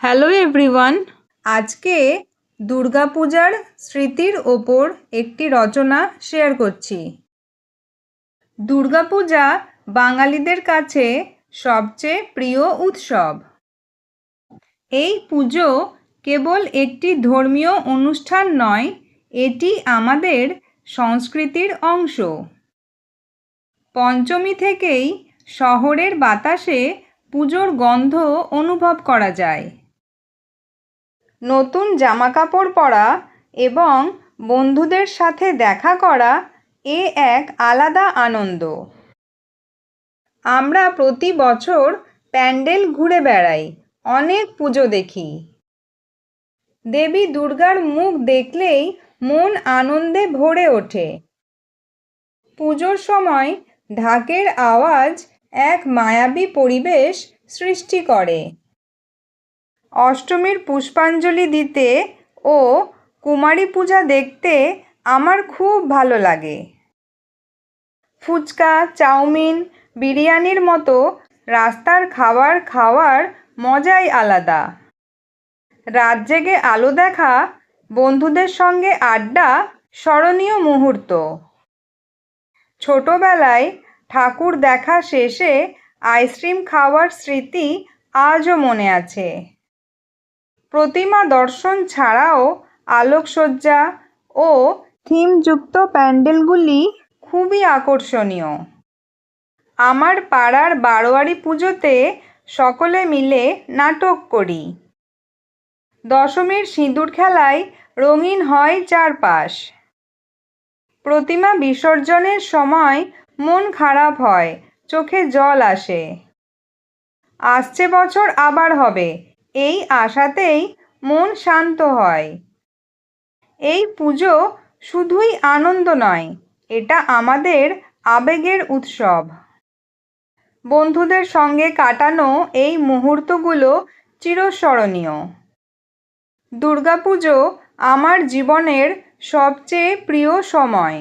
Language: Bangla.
Hello everyone. আজকে দুর্গাপূজার স্মৃতির ওপর একটি রচনা শেয়ার করছি। দুর্গাপূজা বাঙালিদের কাছে সবচেয়ে প্রিয় উৎসব। এই পুজো কেবল একটি ধর্মীয় অনুষ্ঠান নয়, এটি আমাদের সংস্কৃতির অংশ। পঞ্চমী থেকেই শহরের বাতাসে পুজোর গন্ধ অনুভব করা যায়। নতুন জামাকাপড় পরা এবং বন্ধুদের সাথে দেখা করা এ এক আলাদা আনন্দ। আমরা প্রতি বছর প্যান্ডেল ঘুরে বেড়াই, অনেক পুজো দেখি। দেবী দুর্গার মুখ দেখলেই মন আনন্দে ভরে ওঠে। পুজোর সময় ঢাকের আওয়াজ এক মায়াবী পরিবেশ সৃষ্টি করে। অষ্টমীর পুষ্পাঞ্জলি দিতে ও কুমারী পূজা দেখতে আমার খুব ভালো লাগে। ফুচকা, চাউমিন, বিরিয়ানির মতো রাস্তার খাবার খাওয়ার মজাই আলাদা। রাত জেগে আলো দেখা, বন্ধুদের সঙ্গে আড্ডা, স্মরণীয় মুহূর্ত। ছোটবেলায় ঠাকুর দেখা শেষে আইসক্রিম খাওয়ার স্মৃতি আজও মনে আছে। প্রতিমা দর্শন ছাড়াও আলোকসজ্জা ও থিমযুক্ত প্যান্ডেলগুলি খুবই আকর্ষণীয়। আমার পাড়ার বারোয়ারি পুজোতে সকলে মিলে নাটক করি। দশমীর সিঁদুর খেলায় রঙিন হয় চারপাশ। প্রতিমা বিসর্জনের সময় মন খারাপ হয়, চোখে জল আসে। আসছে বছর আবার হবে এই আশাতেই মন শান্ত হয়। এই পুজো শুধুই আনন্দ নয়, এটা আমাদের আবেগের উৎসব। বন্ধুদের সঙ্গে কাটানো এই মুহূর্তগুলো চিরস্মরণীয়। দুর্গাপুজো আমার জীবনের সবচেয়ে প্রিয় সময়।